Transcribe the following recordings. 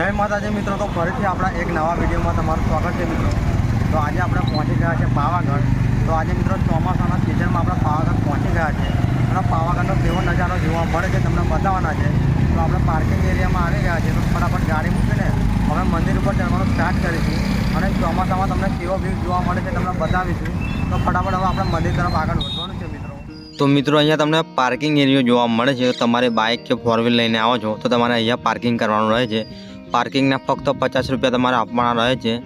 જય માતાજી મિત્રો, તો ફરીથી આપણા એક નવા વિડીયોમાં તમારું સ્વાગત છે મિત્રો. તો આજે આપણે પહોંચી ગયા છે પાવાગઢ. તો આજે મિત્રો ચોમાસાના સિઝનમાં આપણે પાવાગઢ પહોંચી ગયા છે અને પાવાગઢનો કેવો નજારો જોવા મળે છે તમને બતાવવાના છે. તો આપણે પાર્કિંગ એરિયામાં આવી ગયા છે તો ફટાફટ ગાડી મૂકીને હવે મંદિર ઉપર ચડવાનું સ્ટાર્ટ કરીશું. અને ચોમાસામાં તમને કેવો વ્યૂ જોવા મળે છે તમને બતાવીશું. તો ફટાફટ હવે આપણે મંદિર તરફ આગળ વધવાનું છે મિત્રો. તો મિત્રો, અહીંયા તમને પાર્કિંગ એરિયો જોવા મળે છે. તમારે બાઇક કે ફોર વ્હીલ લઈને આવો છો, તો તમારે અહીંયા પાર્કિંગ કરવાનું રહે છે. પાર્કિંગના ફક્ત પચાસ રૂપિયા તમારે આપવાના રહે છે.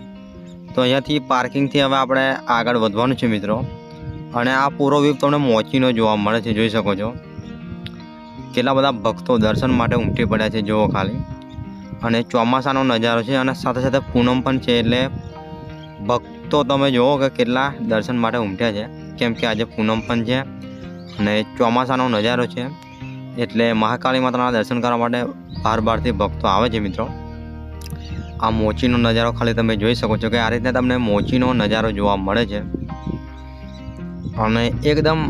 તો અહીંયાથી પાર્કિંગથી હવે આપણે આગળ વધવાનું છે મિત્રો. અને આ પૂરો વ્યૂ તમને મોચીનો જોવા મળે છે, જોઈ શકો છો. કેટલા બધા ભક્તો દર્શન માટે ઉમટી પડ્યા છે, જુઓ ખાલી. અને ચોમાસાનો નજારો છે અને સાથે સાથે પૂનમ પણ છે એટલે ભક્તો તમે જુઓ કે કેટલા દર્શન માટે ઉમટ્યા છે. કેમ કે આજે પૂનમ પણ છે અને ચોમાસાનો નજારો છે. એટલે મહાકાળી માતાના દર્શન કરવા માટે બહાર બહારથી ભક્તો આવે છે મિત્રો. આ મોચીનો નજારો ખાલી તમે જોઈ શકો છો કે આ રીતે તમને મોચીનો નજારો જોવા મળે છે. અને એકદમ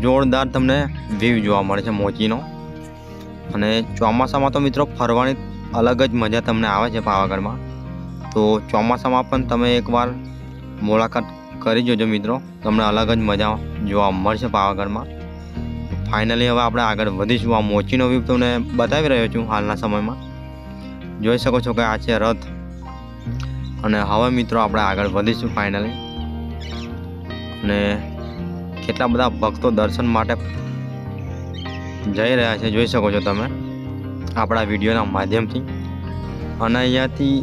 જોરદાર તમને વ્યૂ જોવા મળે છે મોચીનો. અને ચોમાસામાં તો મિત્રો ફરવાની અલગ જ મજા તમને આવે છે પાવાગઢમાં. તો ચોમાસામાં પણ તમે એકવાર મુલાકાત કરી જોજો મિત્રો. તમને અલગ જ મજા જોવા મળશે પાવાગઢમાં. ફાઇનલી હવે આપણે આગળ વધીશું. આ મોચીનો વ્યૂ તમને બતાવી રહ્યો છું હાલના સમયમાં. જોઈ શકો છો કે આ છે રથ. અને હવે મિત્રો આપણે આગળ વધીશું ફાઇનલી અને કેટલા બધા ભક્તો દર્શન માટે જઈ રહ્યા છે જોઈ શકો છો તમે આપણા વિડીયોના માધ્યમથી. અને અહીંયાથી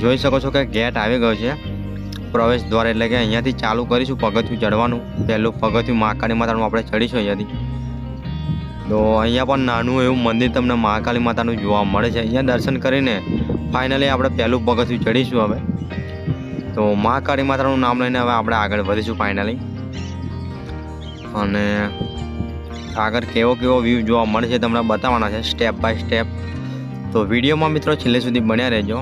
જોઈ શકો છો કે ગેટ આવી ગયો છે. પ્રવેશ દ્વાર એટલે કે અહીંયાથી ચાલુ કરીશું પગથિયું ચડવાનું પહેલું પગથિયું મહાકાળી માતાનું આપણે ચડીશું અહીંયાથી. તો અહીંયા પણ નાનું એવું મંદિર તમને મહાકાળી માતાનું જોવા મળે છે. અહીંયા દર્શન કરીને ફાઇનલી આપણે પહેલું પગથિયું ચડીશું હવે. તો મહાકાળી માતાનું નામ લઈને હવે આપણે આગળ વધીશું ફાઇનલી અને આગળ કેવો કેવો વ્યૂ જોવા મળે છે તમને બતાવવાના છે સ્ટેપ બાય સ્ટેપ તો વિડીયોમાં મિત્રો છેલ્લે સુધી બન્યા રહેજો.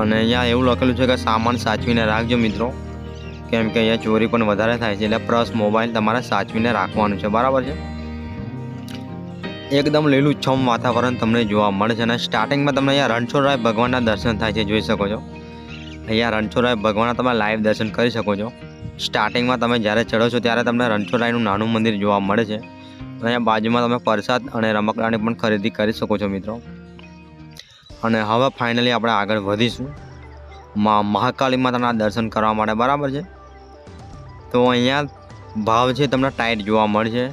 અને અહીંયા એવું લખેલું છે કે સામાન સાચવીને રાખજો મિત્રો. કેમ કે અહીંયા ચોરી પણ વધારે થાય છે એટલે પ્લસ મોબાઈલ તમારે સાચવીને રાખવાનું છે. બરાબર છે? એકદમ લીલુંછમ વાતાવરણ તમને જોવા મળે છે અને સ્ટાર્ટિંગમાં તમને અહીંયા રણછોડરાય ભગવાનના દર્શન થાય છે, જોઈ શકો છો. અહીંયા રણછોડરાય ભગવાનના તમે લાઈવ દર્શન કરી શકો છો. સ્ટાર્ટિંગમાં તમે જ્યારે ચડો છો ત્યારે તમને રણછોડરાયનું નાનું મંદિર જોવા મળે છે. અહીંયા બાજુમાં તમે પ્રસાદ અને રમકડાની પણ ખરીદી કરી શકો છો મિત્રો. અને હવે ફાઇનલી આપણે આગળ વધીશું. મા મહાકાળી માતાના દર્શન કરવા માટે બરાબર છે. તો અહીંયા ભાવ છે તમને ટાઈટ જોવા મળશે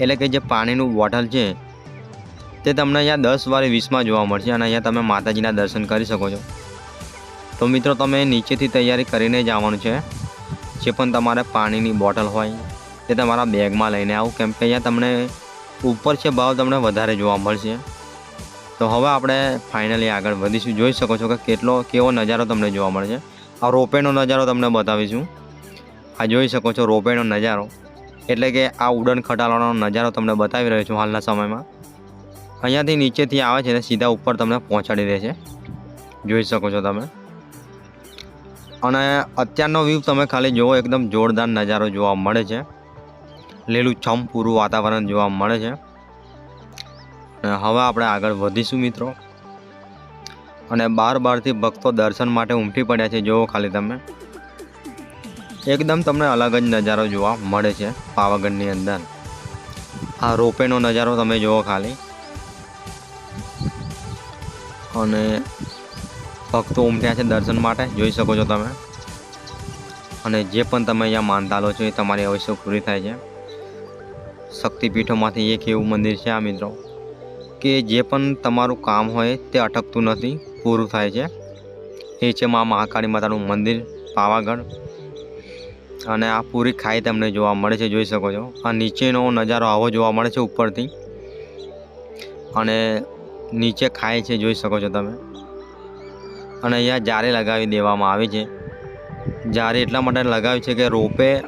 એટલે કે જે પાણીનું બોટલ છે, તે તમને અહીંયા દસ વારે વીસમાં જોવા મળશે અને અહીંયા તમે માતાજીના દર્શન કરી શકો છો. તો મિત્રો, તમે નીચેથી તૈયારી કરીને જવાનું છે. જે પણ તમારે પાણીની બોટલ હોય, તે તમારા બેગમાં લઈને આવો. કેમ કે અહીંયા તમને ઉપર છે ભાવ તમને વધારે જોવા મળશે. તો હવે આપણે ફાઇનલી આગળ વધીશું. જોઈ શકો છો કે કેટલો, કેવો નજારો તમને જોવા મળશે. આ રોપેનો નજારો તમને બતાવીશું. આ જોઈ શકો છો રોપેનો નજારો. એટલે કે આ ઉડન ખટાલાનો નજારો તમને બતાવી રહ્યો છું હાલના સમયમાં. અહીંયાથી નીચેથી આવે છે ને સીધા ઉપર તમને પહોંચાડી દે છે. જોઈ શકો છો તમે. અને અત્યારનો વ્યૂ તમે ખાલી જુઓ એકદમ જોરદાર નજારો જોવા મળે છે. લીલું છમ પૂરું વાતાવરણ જોવા મળે છે. હવે આપણે આગળ વધીશું મિત્રો. અને બાર બારથી ભક્તો દર્શન માટે ઉમટી પડ્યા છે જુઓ ખાલી તમે. એકદમ તમને અલગ જ નજારો જોવા મળે છે પાવાગઢની અંદર. આ રોપેનો નજારો તમે જુઓ ખાલી. અને ભક્તો ઉમટ્યા છે દર્શન માટે, જોઈ શકો છો તમે. અને જે પણ તમે અહીંયા માનતા લો છો એ તમારી અવશ્ય પૂરી થાય છે. શક્તિપીઠોમાંથી એક એવું મંદિર છે આ મિત્રો, કે જે પણ તમારું કામ હોય તે અટકતું નથી, પૂરું થાય છે. એ છે મા મહાકાળી માતાનું મંદિર, પાવાગઢ. અને આ પૂરી ખાઈ તમને જોવા મળે છે, જોઈ શકો છો. આ નીચેનો નજારો આવો જોવા મળે છે, ઉપરથી. અને નીચે ખાય છે, જોઈ શકો છો તમે. અને અહીંયા જારે લગાવી દેવામાં આવી છે. જારે એટલા માટે લગાવી છે કે રોપે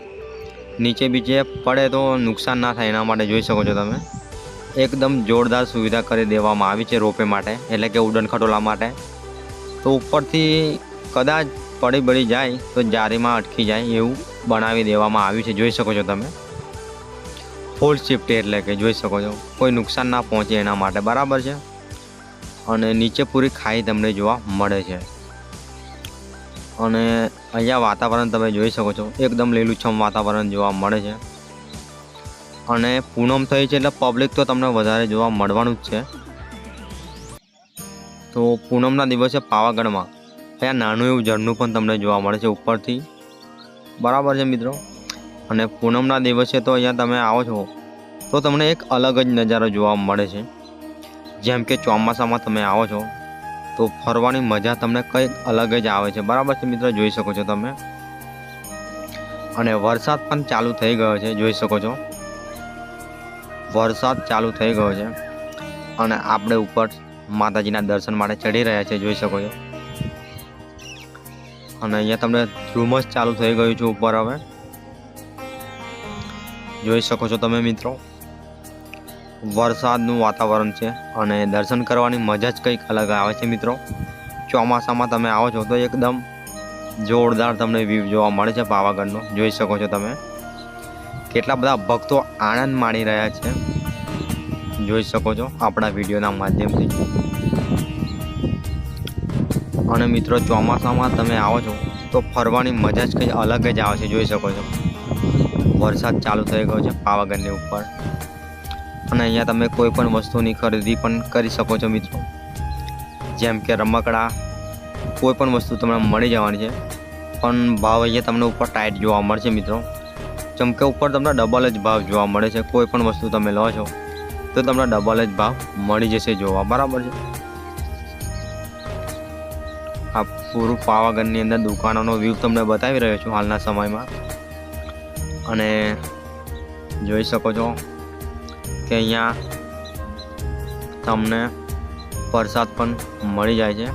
નીચે બીચે પડે તો નુકસાન ના થાય, એના માટે જોઈ શકો છો તમે. એકદમ જોરદાર સુવિધા કરી દેવામાં આવી છે રોપે માટે, એટલે કે ઉડન ખટોલા માટે. તો ઉપરથી કદાચ પડી બળી જાય, તો જારીમાં અટકી જાય એવું. બનાવી દેવામાં આવ્યું છે, જોઈ શકો છો તમે. ફૂલ શિફ્ટ એટલે કે જોઈ શકો છો, કોઈ નુકસાન ના પહોંચે એના માટે, બરાબર છે? અને નીચે પૂરી ખાઈ તમને જોવા મળે છે. અને અહીંયા વાતાવરણ તમે જોઈ શકો છો, એકદમ લીલુંછમ વાતાવરણ જોવા મળે છે. અને પૂનમ થઈ છે એટલે પબ્લિક તો તમને વધારે જોવા મળવાનું જ છે. તો પૂનમના દિવસે પાવાગઢમાં ત્યાં નાનું એવું ઝરણું પણ તમને જોવા મળે છે ઉપરથી. બરાબર છે મિત્રો? અને પૂનમના દિવસે તો અહીંયા તમે આવો છો, તો તમને એક અલગ જ નજારો જોવા મળે છે. જેમ કે ચોમાસામાં તમે આવો છો, તો ફરવાની મજા તમને કંઈક અલગ જ આવે છે. બરાબર છે મિત્રો? જોઈ શકો છો તમે. અને વરસાદ પણ ચાલુ થઈ ગયો છે, જોઈ શકો છો. વરસાદ ચાલુ થઈ ગયો છે. અને આપણે ઉપર માતાજીના દર્શન માટે ચડી રહ્યા છે, જોઈ શકો છો. અને અહીંયા તમને ધ્રુમસ ચાલુ થઈ ગયું છે ઉપર હવે. જોઈ શકો છો તમે મિત્રો, વરસાદનું વાતાવરણ છે અને દર્શન કરવાની મજા જ કંઈક અલગ આવે છે મિત્રો. ચોમાસામાં તમે આવો છો તો એકદમ જોરદાર તમને વ્યૂ જોવા મળે છે પાવાગઢનો. જોઈ શકો છો તમે. કેટલા બધા ભક્તો આનંદ માણી રહ્યા છે. જોઈ શકો છો આપણા વિડીયોના માધ્યમથી. અને મિત્રો, ચોમાસામાં તમે આવો છો, તો ફરવાની મજા જ કંઈ અલગ જ આવે છે, જોઈ શકો છો. વરસાદ ચાલુ થઈ ગયો છે, પાવાગઢની ઉપર. અને અહીંયા તમે કોઈ પણ વસ્તુની ખરીદી પણ કરી શકો છો, મિત્રો. જેમ કે રમકડા, કોઈ પણ વસ્તુ તમને મળી જવાની છે. પણ ભાવ અહીંયા તમને ઉપર ટાઈટ જોવા મળશે, મિત્રો. ચમકે ઉપર તમને ડબલ જ ભાવ જોવા મળે છે, કોઈ પણ વસ્તુ તમે લો છો, તો તમને ડબલ જ ભાવ મળી જશે જોવા. બરાબર છે? આ પૂરું પાવાગઢની અંદર દુકાનોનો વ્યૂ તમને બતાવી રહ્યો છું હાલના સમયમાં. અને જોઈ શકો છો કે અહીંયા તમને પ્રસાદ પણ મળી જાય છે.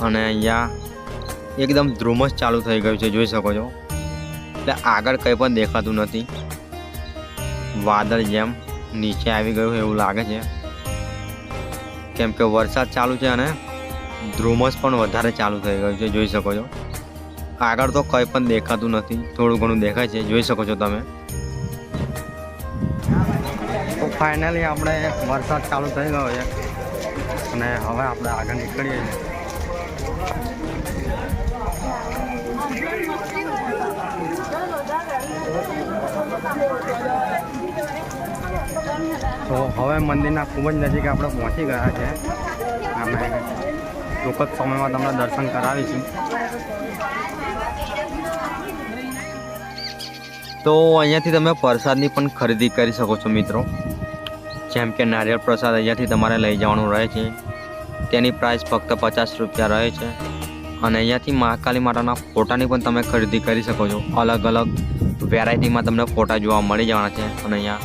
અને અહીંયા એકદમ ધ્રુમસ ચાલુ થઈ ગયું છે, જોઈ શકો છો. એટલે આગળ કંઈ પણ દેખાતું નથી. વાદળ જેમ નીચે આવી ગયું એવું લાગે છે. કેમ કે વરસાદ ચાલુ છે અને ધ્રુમસ પણ વધારે ચાલુ થઈ ગયું છે, જોઈ શકો છો. આગળ તો કંઈ પણ દેખાતું નથી, થોડું ઘણું દેખાય છે, જોઈ શકો છો તમે. તો ફાઇનલી આપણે વરસાદ ચાલુ થઈ ગયો છે, અને હવે આપણે આગળ નીકળીએ છીએ. તો હવે મંદિરના ખૂબ જ નજીક આપણે પહોંચી ગયા છે. અમે ટૂંક સમયમાં તમને દર્શન કરાવીશું. તો અહીંયાથી તમે પ્રસાદની પણ ખરીદી કરી શકો છો મિત્રો. જેમ કે નારિયેળ પ્રસાદ અહીંયાથી તમારે લઈ જવાનું રહે છે. તેની પ્રાઇસ ફક્ત પચાસ રૂપિયા રહે છે. અને અહીંયાથી મહાકાલી માતાના ફોટાની પણ તમે ખરીદી કરી શકો છો. અલગ અલગ વેરાયટીમાં તમને ફોટા જોવા મળી જવાના છે. અને અહીંયા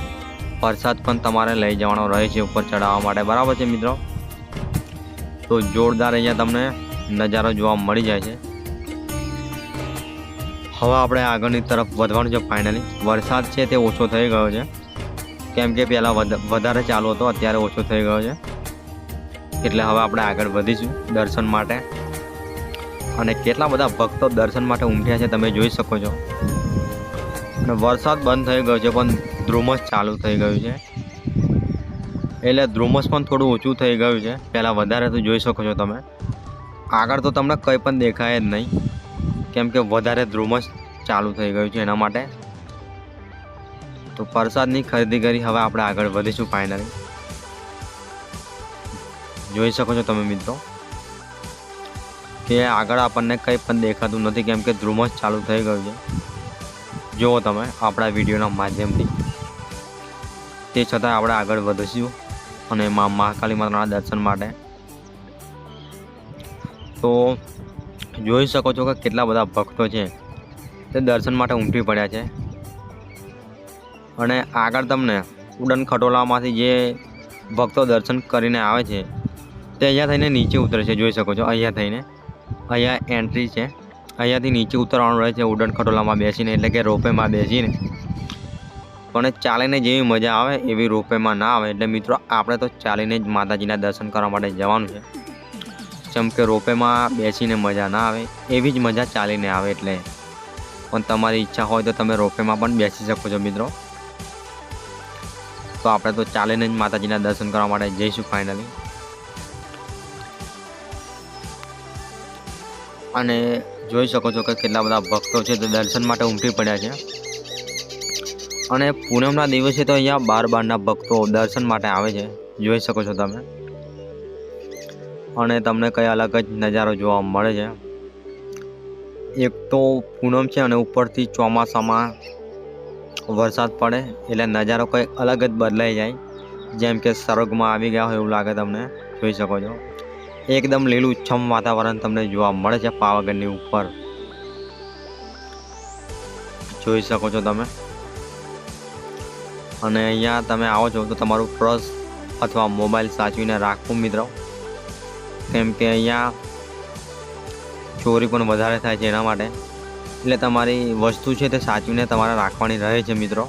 પ્રસાદ પણ તમારે લઈ જવાનો રહે છે ઉપર ચડાવવા માટે. બરાબર છે મિત્રો? તો જોરદાર અહીંયા તમને નજારો જોવા મળી જાય છે. હવે આપણે આગળની તરફ વધવાનું છે ફાઇનલી વરસાદ છે તે ઓછો થઈ ગયો છે. કેમ કે પહેલાં વધારે ચાલુ હતો, અત્યારે ઓછો થઈ ગયો છે. એટલે હવે આપણે આગળ વધીશું દર્શન માટે. અને કેટલા બધા ભક્તો દર્શન માટે ઉમટ્યા છે તમે જોઈ શકો છો. અને વરસાદ બંધ થઈ ગયો છે, પણ ધ્રુમસ ચાલુ થઈ ગયું છે. એટલે ધ્રુમસ પણ થોડું ઓછું થઈ ગયું છે. પહેલાં વધારે તો જોઈ શકો છો તમે. આગળ તો તમને કંઈ પણ દેખાય જ નહીં. કેમ કે વધારે ધ્રુમસ ચાલુ થઈ ગયું છે એના માટે. તો પ્રસાદની ખરીદી કરી હવે આપણે આગળ વધીશું ફાઇનલી જોઈ શકો છો તમે મિત્રો કે આગળ આપણને કંઈ પણ દેખાતું નથી, કેમ કે ધ્રુમસ ચાલુ થઈ ગયું છે. જુઓ તમે આપણા વિડીયોના માધ્યમથી. તે છતાં આપણે આગળ વધીશું. અને મા મહાકાલી માતાના દર્શન માટે. તો જોઈ શકો છો કે કેટલા બધા ભક્તો છે. તે દર્શન માટે ઉમટી પડ્યા છે. અને આગળ તમને ઉડન ખટોલામાંથી જે ભક્તો દર્શન કરીને આવે છે, તે અહીંયા થઈને નીચે ઉતરે છે. જોઈ શકો છો, અહીંયા થઈને. અહીંયા એન્ટ્રી છે. અહીંયાથી નીચે ઉતરવાનું રહે છે ઉડન ખટોલામાં બેસીને, એટલે કે રોપેમાં બેસીને. પણ ચાલીને જેવી મજા આવે એવી રોપવેમાં ના આવે. એટલે મિત્રો, આપણે તો ચાલીને જ માતાજીના દર્શન કરવા માટે જવાનું છે. જેમ કે રોપવેમાં બેસીને મજા ના આવે, એવી જ મજા ચાલીને આવે એટલે. પણ તમારી ઈચ્છા હોય તો તમે રોપેમાં પણ બેસી શકો છો મિત્રો. તો આપણે તો ચાલીને જ માતાજીના દર્શન કરવા માટે જઈશું ફાઇનલી અને જોઈ શકો છો કે કેટલા બધા ભક્તો છે તે દર્શન માટે ઉમટી પડ્યા છે. અને પૂનમના દિવસે તો અહીંયા બાર બારના ભક્તો દર્શન માટે આવે છે. જોઈ શકો છો તમે. અને તમને કઈ અલગ જ નજારો જોવા મળે છે. એક તો પૂનમ છે અને ઉપરથી ચોમાસામાં વરસાદ પડે, એટલે નજારો કંઈ અલગ જ બદલાઈ જાય. જેમ કે સ્વર્ગમાં આવી ગયા હોય એવું લાગે તમને. જોઈ શકો છો. એકદમ લીલુંછમ વાતાવરણ તમને જોવા મળે છે પાવાગઢની ઉપર. જોઈ શકો છો તમે. અને અહીંયા તમે આવો છો તો તમારું પર્સ અથવા મોબાઈલ સાચવીને રાખવું, મિત્રો. કેમ કે અહીંયા ચોરી પણ વધારે થાય છે એના માટે. એટલે તમારી વસ્તુ છે તે સાચવીને તમારે રાખવાની રહે છે, મિત્રો.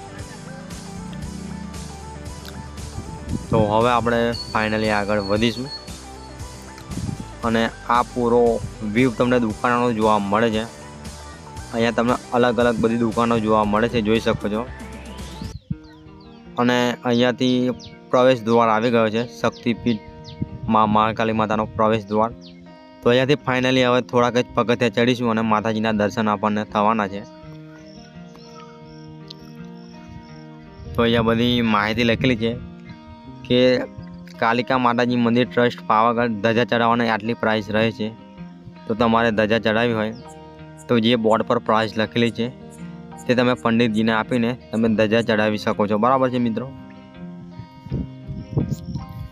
તો હવે આપણે ફાઇનલી આગળ વધીશું. અને આ પૂરો વ્યૂ તમને દુકાનો જોવા મળે છે. અહીંયા તમને અલગ અલગ બધી દુકાનો જોવા મળે છે, જોઈ શકો છો. અને અહીંયાથી પ્રવેશ દ્વાર આવી ગયો છે, શક્તિપીઠમાં મહાકાલી માતાનો પ્રવેશ દ્વાર. તો અહીંયાથી ફાઇનલી હવે થોડાક જ પગથિયા ચડીશું અને માતાજીના દર્શન આપણને થવાના છે. તો અહીંયા બધી માહિતી લખેલી છે કે કાલિકા માતાજી મંદિર ટ્રસ્ટ પાવાગઢ ધજા ચડાવવાની આટલી પ્રાઇસ રહે છે. તો તમારે ધજા ચડાવી હોય તો જે બોર્ડ પર પ્રાઇસ લખેલી છે તે તમે પંડિતજીને આપીને તમે ધજા ચડાવી શકો છો. બરાબર છે મિત્રો?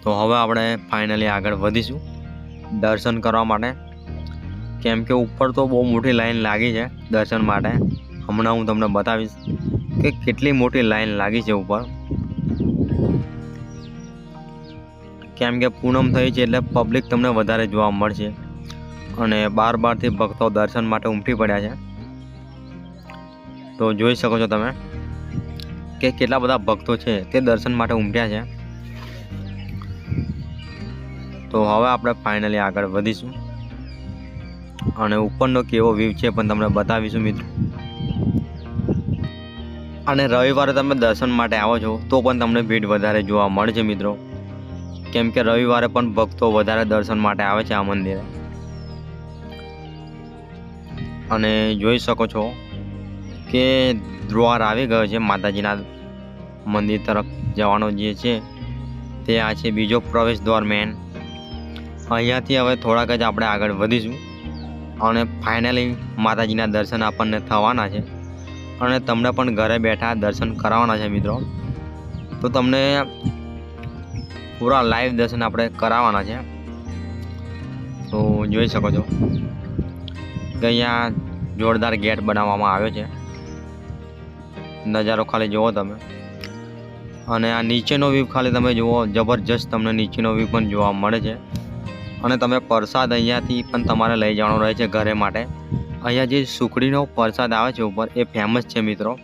તો હવે આપણે ફાઇનલી આગળ વધીશું દર્શન કરવા માટે. કેમ કે ઉપર તો બહુ મોટી લાઈન લાગી છે દર્શન માટે. હમણાં હું તમને બતાવીશ કે કેટલી મોટી લાઈન લાગી છે ઉપર. કેમ કે પૂનમ થઈ છે એટલે પબ્લિક તમને વધારે જોવા મળશે. અને બાર બારથી ભક્તો દર્શન માટે ઉમટી પડ્યા છે. તો જોઈ શકો છો તમે કે કેટલા બધા ભક્તો છે તે દર્શન માટે ઉમટ્યા છે. તો હવે આપણે ફાઇનલી આગળ વધીશું. અને ઉપરનો કેવો વ્યૂ છે પણ તમને બતાવીશું મિત્રો. અને રવિવારે તમે દર્શન માટે આવો છો તો પણ તમને ભીડ વધારે જોવા મળશે મિત્રો. કેમ કે રવિવારે પણ ભક્તો વધારે દર્શન માટે આવે છે આ મંદિરે. અને જોઈ શકો છો કે દ્વાર આવી ગયો છે માતાજીના મંદિર તરફ જવાનો જે છે તે આ છે બીજો પ્રવેશ દ્વાર મેન અહીંયાથી હવે થોડાક જ આપણે આગળ વધીશું અને ફાઇનલી માતાજીના દર્શન આપણને થવાના છે અને તમને પણ ઘરે બેઠા દર્શન કરાવવાના છે મિત્રો. તો તમને પૂરા લાઈવ દર્શન આપણે કરાવવાના છે. તો જોઈ શકો છો કે અહીંયા જોરદાર ગેટ બનાવવામાં આવ્યો છે. નજારો ખાલી જુઓ તમે. અને આ નીચેનો વ્યૂ ખાલી તમે જુઓ, જબરજસ્ત તમને નીચેનો વ્યૂ પણ જોવા મળે છે. અને તમે પ્રસાદ અહીંયાથી પણ તમારે લઈ જવાનો રહે છે ઘરે માટે. અહીંયા જે સુખડીનો પ્રસાદ આવે છે ઉપર, એ ફેમસ છે મિત્રો.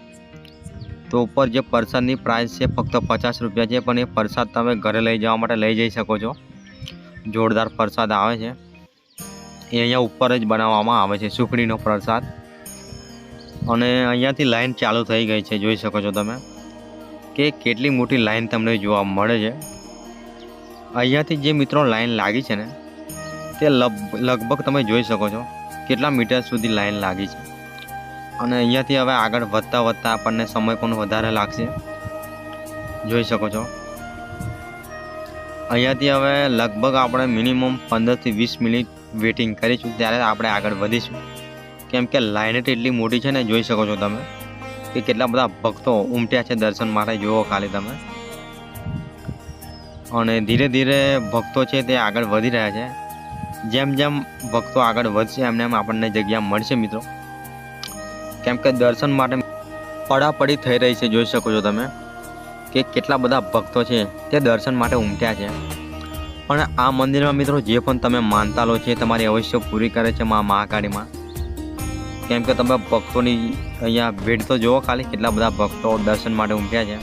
તો ઉપર જે પ્રસાદની પ્રાઇસ છે ફક્ત પચાસ રૂપિયા છે, પણ એ પ્રસાદ તમે ઘરે લઈ જવા માટે લઈ જઈ શકો છો. જોરદાર પ્રસાદ આવે છે. એ અહીંયા ઉપર જ બનાવવામાં આવે છે સુખડીનો પ્રસાદ. અને અહીંયાથી લાઈન ચાલુ થઈ ગઈ છે, જોઈ શકો છો તમે, કે કેટલી મોટી લાઈન તમને જોવા મળે છે. અહીંયાથી જે મિત્રો લાઈન લાગી છે ને, તે લગ- લગભગ તમે જોઈ શકો છો કેટલા મીટર સુધી લાઈન લાગી છે. અને અહીંયાથી હવે આગળ વધતા વધતા આપણને સમય પણ વધારે લાગશે. જોઈ શકો છો. અહીંયાથી હવે લગભગ આપણે મિનિમમ પંદરથી વીસ મિનિટ વેઇટિંગ કરીશું, ત્યારે આપણે આગળ વધીશું. કેમ કે લાઈન જ એટલી મોટી છે ને, જોઈ શકો છો તમે, કે કેટલા બધા ભક્તો ઉમટ્યા છે દર્શન માટે, જુઓ ખાલી તમે. અને ધીરે ધીરે ભક્તો છે તે આગળ વધી રહ્યા છે. જેમ જેમ ભક્તો આગળ વધશે એમને એમ આપણને જગ્યા મળશે મિત્રો. કેમ કે દર્શન માટે પડાપડી થઈ રહી છે, જોઈ શકો છો તમે, કે કેટલા બધા ભક્તો છે તે દર્શન માટે ઉમટ્યા છે. પણ આ મંદિરમાં મિત્રો જે પણ તમે માનતા લો છે તમારી અવશ્ય પૂરી કરે છે મા મહાકાળીમાં કેમ કે તમે ભક્તોની અહીંયા ભીડ તો જુઓ ખાલી કેટલા બધા ભક્તો દર્શન માટે ઉમટ્યા છે.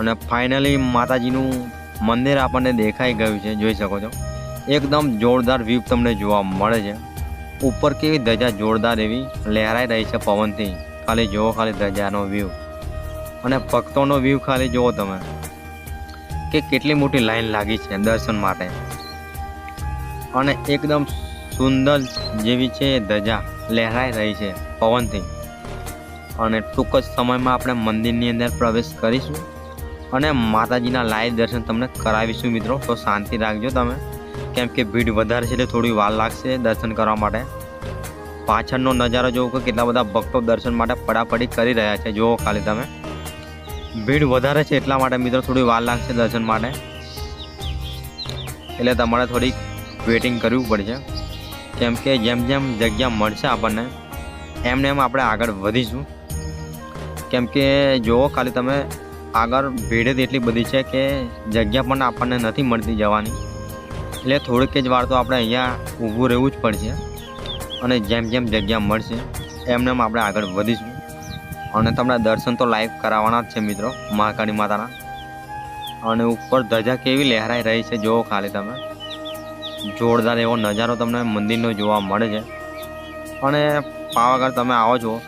અને ફાઇનલી માતાજીનું મંદિર આપણને દેખાઈ ગયું છે, જોઈ શકો છો. એકદમ જોરદાર વ્યૂ તમને જોવા મળે છે. ઉપર કેવી ધજા જોરદાર એવી લહેરાઈ રહી છે પવનથી. ખાલી જુઓ ખાલી ધજાનો વ્યૂ અને ભક્તોનો વ્યૂ ખાલી જુઓ તમે, કે કેટલી મોટી લાઈન લાગી છે દર્શન માટે. અને એકદમ સુંદર જેવી છે ધજા. લહેરાઈ રહી છે, પવનથી. અને ટૂંક જ સમયમાં આપણે મંદિરની અંદર પ્રવેશ કરીશું. અને માતાજીના લાઈવ દર્શન તમને કરાવીશું મિત્રો, તો શાંતિ રાખજો તમે. કેમ કે ભીડ વધારે છે એટલે થોડી વાર લાગશે દર્શન કરવા માટે. પાછળનો નજારો જોવો કે કેટલા બધા ભક્તો દર્શન માટે પડાપડી કરી રહ્યા છે, જુઓ ખાલી તમે. ભીડ વધારે છે એટલા માટે મિત્રો થોડી વાર લાગશે દર્શન માટે. એટલે તમારે થોડી વેટિંગ કરવું પડશે. કેમ કે જેમ જેમ જગ્યા મળશે આપણને એમને એમ આપણે આગળ વધીશું. કેમ કે જુઓ, ખાલી તમે આગળ ભીડ એટલી બધી છે કે જગ્યા પણ આપણને નથી મળતી જવાની. એટલે થોડીક જ વાર તો આપણે અહીંયા ઊભું રહેવું જ પડશે અને જેમ જેમ જગ્યા મળશે એમને એમ આપણે આગળ વધીશું. અને તમને દર્શન તો લાઈવ કરાવવાના જ છે મિત્રો, મહાકાળી માતાના. અને ઉપર ધજા કેવી લહેરાઈ રહી છે જુઓ ખાલી તમે. જોરદાર એવો નજારો તમને મંદિરનો જોવા મળે છે. અને પાવાગઢ તમે આવો છો,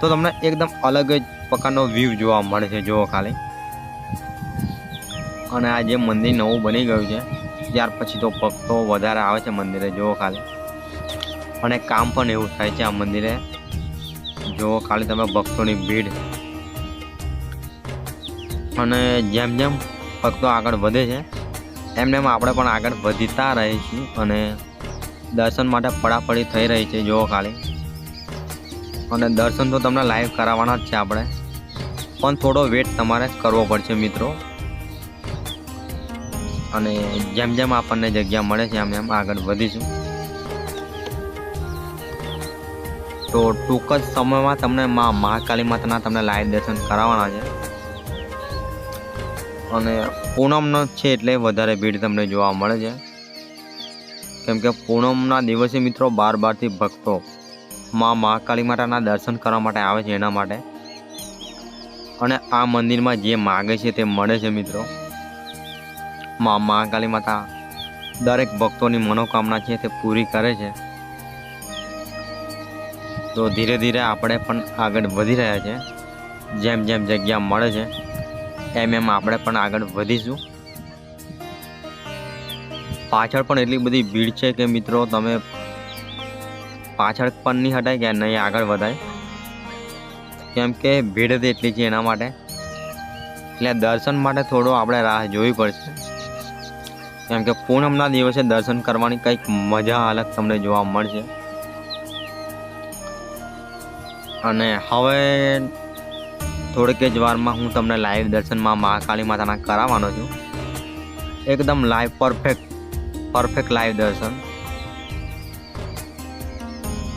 તો તમને એકદમ અલગ જ પ્રકારનો વ્યૂ જોવા મળે છે, જુઓ ખાલી. અને આ જે મંદિર નવું બની ગયું છે, ત્યાર પછી તો ભક્તો વધારે આવે છે મંદિરે, જુઓ ખાલી. અને કામ પણ એવું થાય છે આ મંદિરે. જુઓ ખાલી તમે ભક્તોની ભીડ. અને જેમ જેમ ભક્તો આગળ વધે છે એમને આપણે પણ આગળ વધતા રહીશું અને દર્શન માટે પડાપડી થઈ રહી છે, જુઓ ખાલી. અને દર્શન તો તમને લાઈવ કરાવવાના જ છે આપણે. પણ થોડો વેટ તમારે કરવો પડશે મિત્રો. અને જેમ જેમ આપણને જગ્યા મળે છે, એમ એમ આગળ વધીશું. તો ટૂંક જ સમયમાં તમને મા મહાકાલી માતાના તમને લાઈવ દર્શન કરાવવાના છે. અને પૂનમનો છે એટલે વધારે ભીડ તમને જોવા મળે છે. કેમ કે પૂનમના દિવસે મિત્રો બાર બારથી ભક્તો મા મહાકાળી માતાના દર્શન કરવા માટે આવે છે એના માટે. અને આ મંદિરમાં જે માગે છે તે મળે છે મિત્રો. મા મહાકાળી માતા દરેક ભક્તોની મનોકામના છે તે પૂરી કરે છે. તો ધીરે ધીરે આપણે પણ આગળ વધી રહ્યા છે. જેમ જેમ જગ્યા મળે છે. એમ એમ આપણે પણ આગળ વધીશું. પાછળ પણ એટલી બધી ભીડ છે કે મિત્રો, તમે પાછળ પણ નહીં હટાય કે નહીં આગળ વધાય. કેમ કે ભીડ જ એટલી છે એના માટે. એટલે દર્શન માટે થોડો આપણે રાહ જોવી પડશે. કેમ કે પૂનમના દિવસે દર્શન કરવાની કંઈક મજા અલગ તમને જોવા મળશે. અને હવે થોડીક જ વારમાં હું તમને લાઈવ દર્શનમાં મહાકાળી માતાના કરાવવાનો છું. એકદમ લાઈવ પરફેક્ટ પરફેક્ટ લાઈવ દર્શન.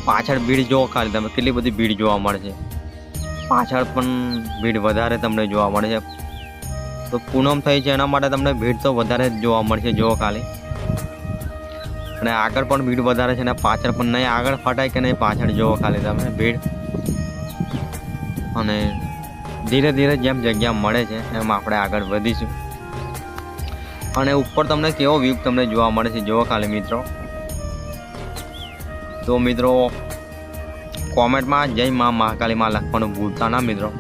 પાછળ ભીડ જોવો ખાલી તમે, કેટલી બધી ભીડ જોવા મળે છે. પાછળ પણ ભીડ વધારે તમને જોવા મળે છે. તો પૂનમ થઈ છે, એના માટે તમને ભીડ તો વધારે જ જોવા મળશે જોવો ખાલી. અને આગળ પણ ભીડ વધારે છે અને પાછળ પણ નહીં, આગળ ફટાય કે નહીં, પાછળ જોવો ખાલી તમે, ભીડ. અને ધીરે ધીરે જેમ જગ્યા મળે છે, એમ આપણે આગળ વધીશું. અને ઉપર તમને કેવો વ્યૂ તમને જોવા મળે છે, જુઓ ખાલી મિત્રો. તો મિત્રો, કોમેન્ટમાં જય મા મહાકાલીમાં લખવાનું ભૂલતા ના મિત્રો.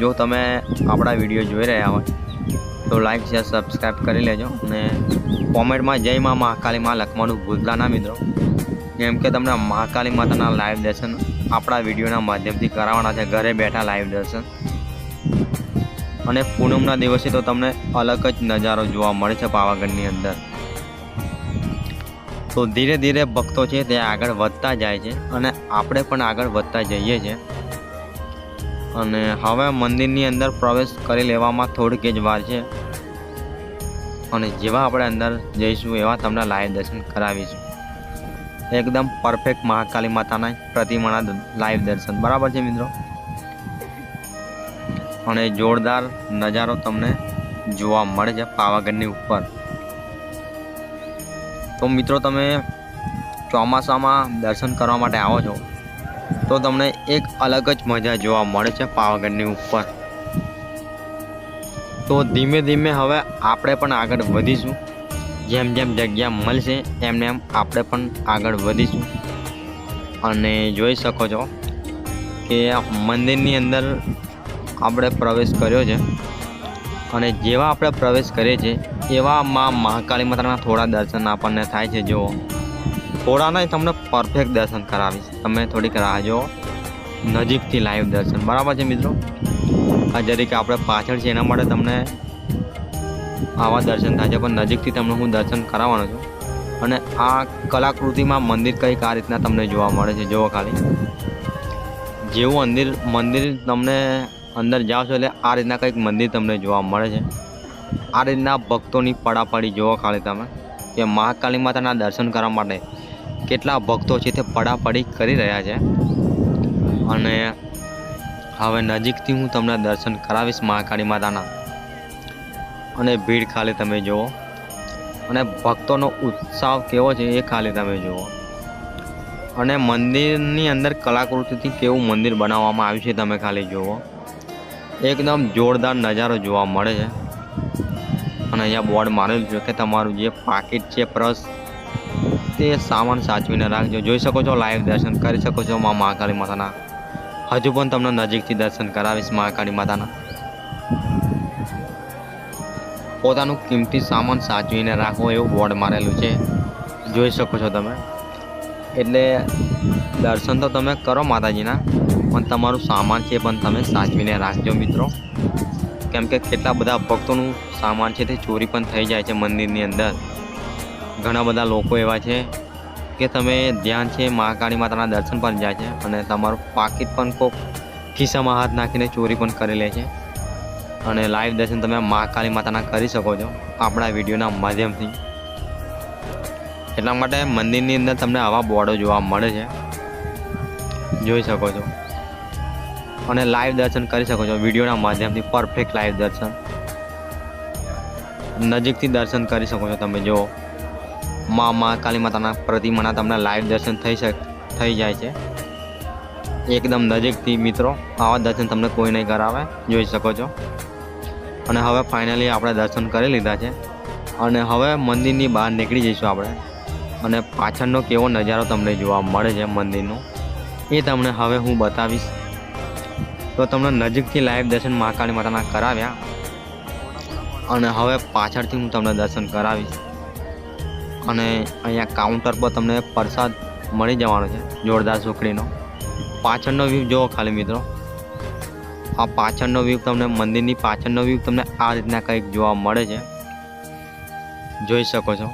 જો તમે આપણા વીડિયો જોઈ રહ્યા હોય, તો લાઈક શેર સબસ્ક્રાઈબ કરી લેજો. અને કોમેન્ટમાં જય મા મહાકાલીમાં લખવાનું ભૂલતા ના મિત્રો. કેમ કે તમને મહાકાલી માતાના લાઈવ દર્શન આપણા વિડીયોના માધ્યમથી કરાવવાના છે. ઘરે બેઠા લાઈવ દર્શન. અને પૂનમના દિવસે તો તમને અલગ જ નજારો જોવા મળે છે પાવાગઢની અંદર. તો ધીરે ધીરે ભક્તો છે તે આગળ વધતા જાય છે અને આપણે પણ આગળ વધતા જઈએ છીએ અને હવે મંદિરની અંદર પ્રવેશ કરી લેવામાં થોડીક જ વાર છે. અને જેવા આપણે અંદર જઈશું એવા તમને લાઈવ દર્શન કરાવીશું. એકદમ પરફેક્ટ મહાકાળી માતાના પ્રતિમાના લાઈવ દર્શન. બરાબર છે મિત્રો? અને જોરદાર નજારો તમને જોવા મળે છે પાવાગઢની ઉપર. તો મિત્રો તમે ચોમાસામાં દર્શન કરવા માટે આવો છો, તો તમને એક અલગ જ મજા જોવા મળે છે પાવાગઢની ઉપર. તો ધીમે ધીમે હવે આપણે પણ આગળ વધીશું. જેમ જેમ જગ્યા મળશે એમને એમ આપણે પણ આગળ વધીશું. અને જોઈ શકો છો કે મંદિરની અંદર આપણે પ્રવેશ કર્યો છે. અને જેવા આપણે પ્રવેશ કરીએ છીએ, એવા માં મહાકાળી માતાના થોડા દર્શન આપણને થાય છે. જુઓ થોડા નહીં તમને પરફેક્ટ દર્શન કરાવીશ. તમે થોડીક રાહ જુઓ. નજીકથી લાઈવ દર્શન. બરાબર છે મિત્રો? આ જરીકે આપણે પાછળ છે એના માટે તમને આવા દર્શન થાય છે, પણ નજીકથી તમને હું દર્શન કરાવવાનો છું. અને આ કલાકૃતિમાં મંદિર કંઈક આ રીતના તમને જોવા મળે છે જુઓ ખાલી. જેવું મંદિર મંદિર તમને અંદર જાઓ છો એટલે આ રીતના કંઈક મંદિર તમને જોવા મળે છે. આ રીતના ભક્તોની પડાપડી જુઓ ખાલી તમે, કે મહાકાળી માતાના દર્શન કરવા માટે કેટલા ભક્તો છે તે પડાપડી કરી રહ્યા છે. અને હવે નજીકથી હું તમને દર્શન કરાવીશ મહાકાળી માતાના. અને ભીડ ખાલી તમે જુઓ. અને ભક્તોનો ઉત્સાહ કેવો છે એ ખાલી તમે જુઓ. અને મંદિરની અંદર કલાકૃતિથી કેવું મંદિર બનાવવામાં આવ્યું છે તમે ખાલી જુઓ. એકદમ જોરદાર નજારો જોવા મળે છે. અને અહીંયા બોર્ડ મારેલું છે કે તમારું જે પાકીટ છે પ્રસ, તે સામાન સાચવીને રાખજો. જોઈ શકો છો લાઈવ દર્શન કરી શકો છો મા મહાકાળી માતાના. હજુ પણ તમને નજીકથી દર્શન કરાવીશ મહાકાળી માતાના. પોતાનું કિંમતી સામાન સાચવીને રાખવો એવું બોર્ડ મારેલું છે. જોઈ શકો છો તમે. એટલે દર્શન તો તમે કરો માતાજીના, પણ તમારું સામાન છે પણ તમે સાચવીને રાખજો મિત્રો. કેમ કે કેટલા બધા ભક્તોનું સામાન છે તે ચોરી પણ થઈ જાય છે મંદિરની અંદર. ઘણા બધા લોકો એવા છે કે તમે ધ્યાન છે મહાકાળી માતાના દર્શન પણ જાય છે અને તમારું પાકીટ પણ કોક ખિસ્સામાં હાથ નાખીને ચોરી પણ કરી લે છે. અને લાઈવ દર્શન તમે મહાકાળી માતાના કરી શકો છો આપણા વિડીયોના માધ્યમથી. એટલા માટે મંદિરની અંદર તમને આવા બોર્ડો જોવા મળે છે. જોઈ શકો છો. અને લાઈવ દર્શન કરી શકો છો વિડીયોના માધ્યમથી પરફેક્ટ લાઈવ દર્શન. નજીકથી દર્શન કરી શકો છો તમે, જો મા મા કાલી માતાના પ્રતિમાના તમને લાઈવ દર્શન થઈ શક, થઈ જાય છે. એકદમ નજીકથી મિત્રો આવા દર્શન તમને કોઈ નહીં કરાવે, જોઈ શકો છો. અને હવે ફાઇનલી આપણે દર્શન કરી લીધા છે. અને હવે મંદિરની બહાર નીકળી જઈશું આપણે. અને પાછળનો કેવો નજારો તમને જોવા મળે છે મંદિરનો, એ તમને હવે હું બતાવીશ. તો તમને નજીકથી લાઈવ દર્શન મહાકાળી માતાના કરાવ્યા. અને હવે પાછળથી હું તમને દર્શન કરાવીશ. અને અહીંયા કાઉન્ટર પર તમને પ્રસાદ મળી જવાનો છે, જોરદાર સુખડીનો. પાછળનો વ્યૂ જુઓ ખાલી મિત્રો. આ પાછળનો વ્યૂ તમને, મંદિરની પાછળનો વ્યૂ તમને આ રીતના કંઈક જોવા મળે છે. જોઈ શકો છો.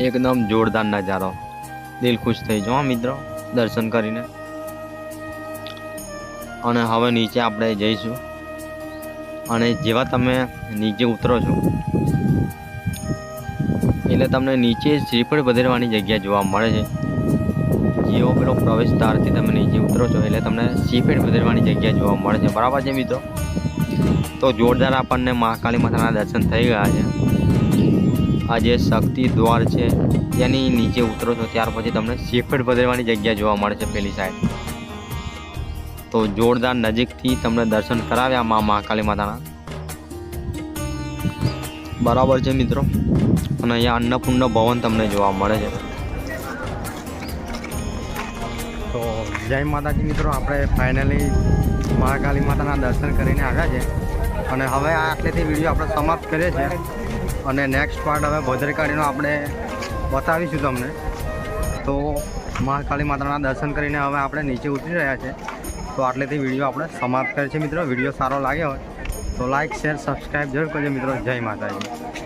એકદમ જોરદાર નજારો. દિલ ખુશ થઈ જાઓ મિત્રો. દર્શન કરીને. અને હવે નીચે આપણે જઈશું. અને જેવા તમે નીચે ઉતરો છો, એટલે તમને નીચે શ્રીફળ પધેરવાની જગ્યા જોવા મળે છે. જેવો પેલો પ્રવેશ દ્વારથી તમે નીચે ઉતરો છો એટલે તમને સીફેડ વધેરવાની જગ્યા જોવા મળે છે. બરાબર છે મિત્રો? તો જોરદાર આપણને મહાકાળી માતાના દર્શન થઈ ગયા છે. આ જે શક્તિ દ્વાર છે તેની નીચે ઉતરો છો ત્યાર પછી તમને સીફેડ વધેરવાની જગ્યા જોવા મળે છે પેલી સાઈડ તો જોરદાર નજીકથી તમને દર્શન કરાવ્યા મા મહાકાળી માતાના. બરાબર છે મિત્રો? અને અહીંયા અન્નપૂર્ણ ભવન તમને જોવા મળે છે. જય માતાજી મિત્રો, આપણે ફાઇનલી મહાકાળી માતાના દર્શન કરીને આવ્યા છે. અને હવે આ આટલેથી વીડિયો આપણે સમાપ્ત કરીએ છીએ. અને નેક્સ્ટ પાર્ટ હવે ભદ્રકાળીનો આપણે બતાવીશું તમને. તો મહાકાળી માતાના દર્શન કરીને હવે આપણે નીચે ઉતરી રહ્યા છે. તો આટલેથી વીડિયો આપણે સમાપ્ત કરીએ છીએ મિત્રો. વીડિયો સારો લાગ્યો હોય તો લાઇક શેર સબસ્ક્રાઈબ જરૂર કરજો મિત્રો. જય માતાજી.